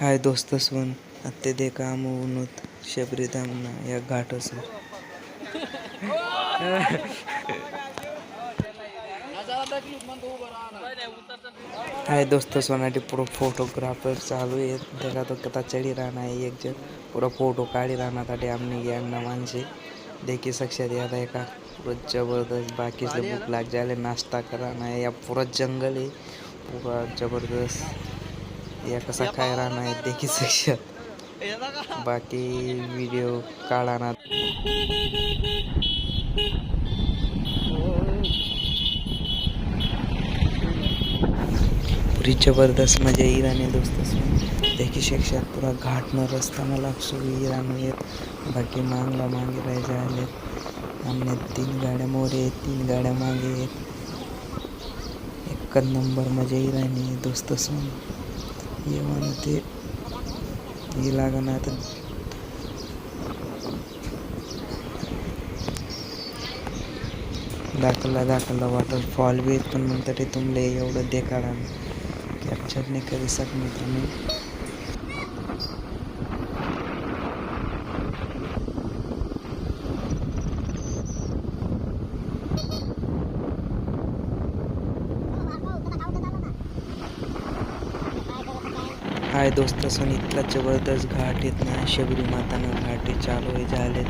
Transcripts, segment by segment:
हाय दोस्त सुन अत्यधिक शबरी धामना या घाट असो हाय दोस्त सोनाटी पुरो फोटोग्राफर चालू आहे देखा तो कथा चढी राहणार आहे एक जण पुरा फोटो काढी राहणार ताटे आमने गँगना माणसे देखी सक्षात याद आहे का पुरं जबरदस्त बाकीचे भूक लाग जायला नाश्ता करा नाही या पुरा जंगल आहे पुरा जबरदस्त। या कसा काय राहणार आहे देखी शिक्षक बाकी व्हिडिओ काढा ना पुरी जबरदस्त मजा येईल आणि दोस्त देखी शिक्षक पुरा घाटनं रस्ता मला सुरू राहणं येत. बाकी मागला मागे राहायचे आलेत आमने तीन गाड्या मोरे आहेत तीन गाड्या मागे आहेत एक नंबर मजा येईल आणि दोस्त सून जेवण ते हे लागणार आता दाखला दाखला वॉटरफॉल बी आहेत पण म्हणतात ते तुमले एवढं देखाडा कॅप्चर नाही करू शकणार तुम्ही हाय दोस्त सुन इतला जबरदस्त घाट येत ना शबरी माताना घाटे चालू आहे झाले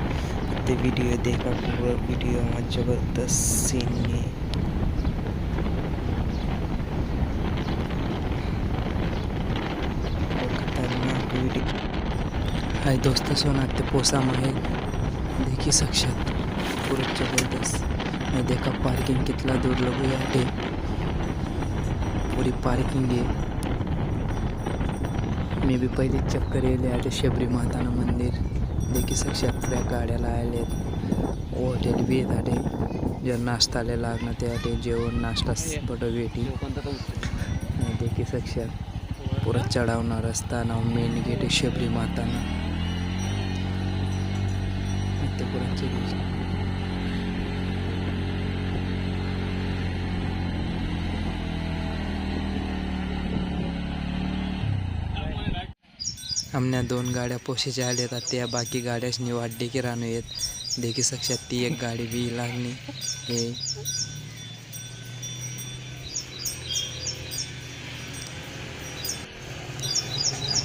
ते व्हिडिओ देखा पूर्ण व्हिडिओ जबरदस्त सीन आहे. खतरनाक व्हिडिओ हाय दोस्त सोना ते पोसामध्ये देखी सक्षात पुरं जबरदस्त. देखा पार्किंग कितला दूर लगू आहे पुरी पार्किंग आहे. मी बी पहिले चक्कर येले आता शबरी माताना मंदिर. देखी साक्षात गाड्याला आले हॉटेल बी येत आटे जे नाश्ताले लागणं ते आटे जेवण नाश्ता बट भेटी देखी साक्षात पुरा चढावणार रस्ता ना मेन गेट शबरी माताना. ते पुरा चढी- दोन गाड्या पोशीच्या आल्या आहेत त्या बाकी गाड्यासनी वाढली की राहणू येत. देखी सक्षात ती एक गाडी बी लागणी हे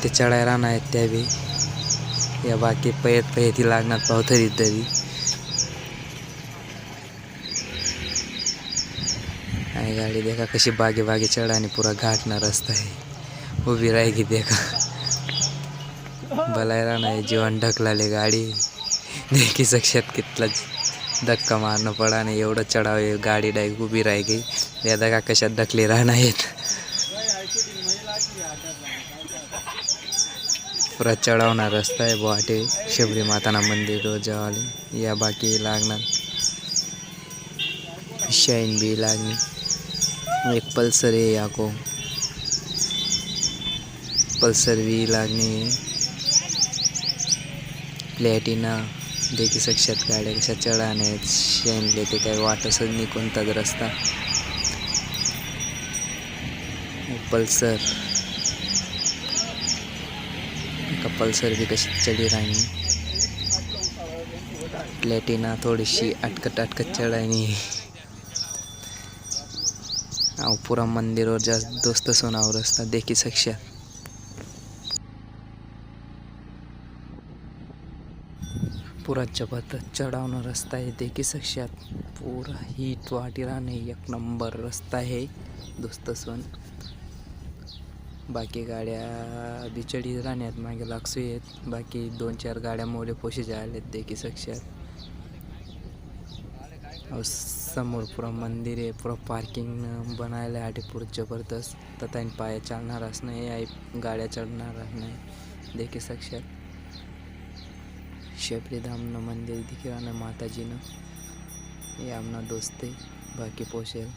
ते चढाय राहणार आहेत त्या बी. या बाकी पयत पयती लागणार पावथरी तरी आणि गाडी देखा कशी बागे बागे चढा आणि पुरा घाटना रस्ता आहे. उभी राही की देखा. बलायला नाही जीवन ढकलाले गाडी. देखी सक्षात कितला धक्का मारणं पडा नाही एवढं चढावे गाडी डायक उभी राही गई. दादा का कशात ढकले राहणार आहेत पुरा चढावणार रस्ता आहे बोहाटे. शबरी माताना मंदिर रोज या बाकी लागणार. शाईन बी लागणे एक पल्सर आहे याको पल्सर बी लागणी प्लॅटिना देखी सक्षात गाड्या कशा चढाने शेणले ते काही वाटसच नाही कोणताच रस्ता. पल्सर का पल्सर बी कशी चढी राहणी प्लॅटिना थोडीशी अटकत अटकत चढायनी अहो पुरा मंदिरवर जास्त दोस्त सोनावर रस्ता देखी सक्षात. पुरा जबरदस्त चढावना रस्ता आहे. देखी सक्षात पुरा ही वाटी राहणे एक नंबर रस्ता आहे. दोस्त सोन बाकी गाड्या बी चढी राहण्यात मागे लागसू आहेत. बाकी दोन चार गाड्या मोले पोशी आहेत. देखी सक्षात. समोर पुरा मंदिर आहे. पुरा पार्किंग बनायला आहे. पुरं जबरदस्त. तथा पाया चालणारच नाही. आहे गाड्या चढणारच नाही. देखी सक्षात. शबरीधामनं मंदिर दिखे आणि माताजीनं हे आमना दोस्त आहे बाकी पोषेल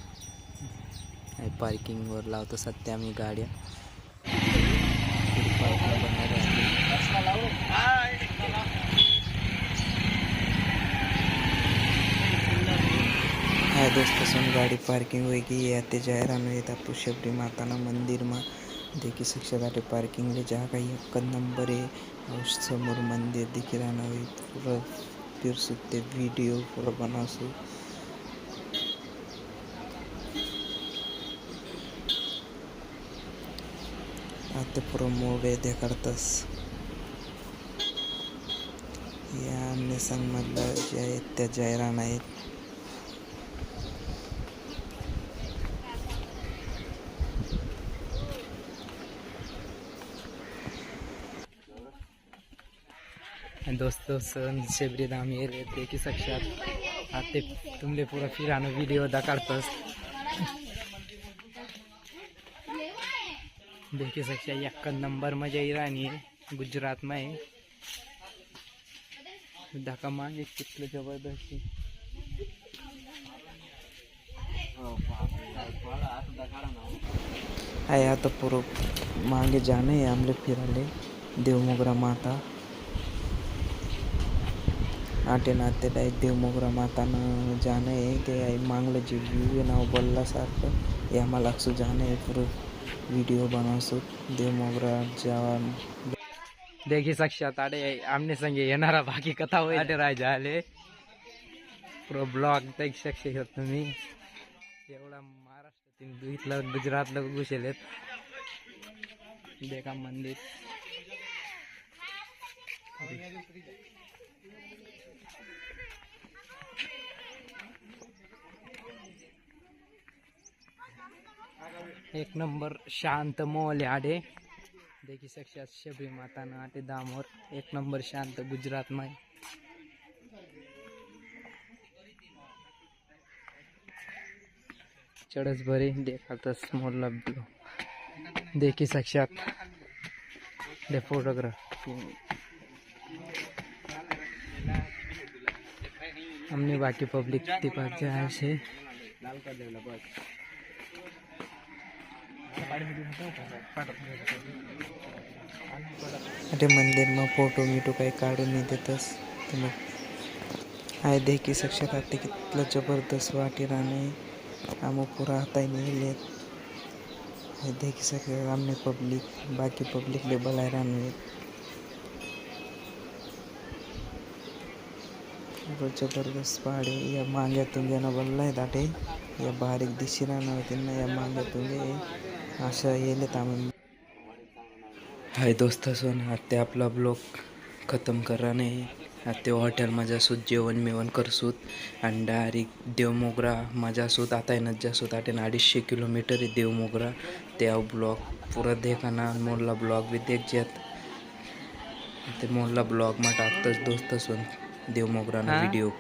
आहे पार्किंगवर लावतो सध्या आम्ही गाड्या पार्किंग बनणार आहे હા દોસ્તો સુન ગાડી પાર્કિંગ હોય ગઈ આતે જાહેરાનો એ તાપુ શબરી માતાના મંદિરમાં देखी शिक्षा दाटे पार्किंग ले जागा एक नंबर है समोर मंदिर दिखी रहा ना पूरा फिर सुते वीडियो पूरा बना सु। आता पूरा मोड देखाडतस या आमने मधलं जे आहेत त्या जाहिराण आहेत दोस्तों सन शेबरी दाम येले देखी साक्षात आते तुमले पुरा फिरानो व्हिडिओ दाखवतोस देखी सकता एक नंबर मजा इराणी गुजरात में धक्का मागे कितलं जबरदस्त. आहे. आता पूर्व मागे जाणं आमले फिराले देवमोगरा माता. आटे नाते डायरेक्ट देवमोगरा मातानं जाणं आहे ते आहे मागलं जे व्ह्यू आहे नाव बोलल्यासारखं हे आम्हाला असं जाणं आहे पुरं व्हिडिओ बनवसो. देवमोगरा जवान देखी साक्षात आडे आमने संगे येणारा बाकी कथा होईल. आटे राजा आले पुरो ब्लॉग देख शकते तुम्ही? एवढा महाराष्ट्रातील इथलं गुजरातलं घुसेलेत देखा मंदिर. एक नंबर शांत मोहल आडे. देखी साक्षात शबरी माता ना आटे दामोर. एक नंबर शांत गुजरात में चढस भरे देखातच मोडला देखी साक्षात दे फोटोग्राफ. हमने बाकी पब्लिक ती पास जाए से अरे मंदिर में फोटो मिटो काही काढून नाही देतस. तर मग आहे देखी सक्षात आता कितलं जबरदस्त वाटी राहणे आम पूरा हाताय नेले आहे ले सक्षात देख पब्लिक बाकी पब्लिक ले बलाय राहणे जबरदस्त पहाड आहे या मांग्यातून ज्यानं बनलाय दाटे. या बारीक दिशी राहणार त्यांना या मांग्यातून अशा येले आम्ही. हाय दोस्त सोन आता आपला ब्लॉग खतम करा नाही. आता हॉटेल माझ्या सूत जेवण मेवण करसूत. आणि डायरेक्ट देवमोगरा माझ्या सूत आता येणं ज्या सूत आटेन अडीचशे किलोमीटर आहे देवमोगरा. त्या ब्लॉग पुरा देखाना मोडला ब्लॉग बी देख जेत ते मोडला ब्लॉग मा टाकतच दोस्त सोन देवमोगरा व्हिडिओ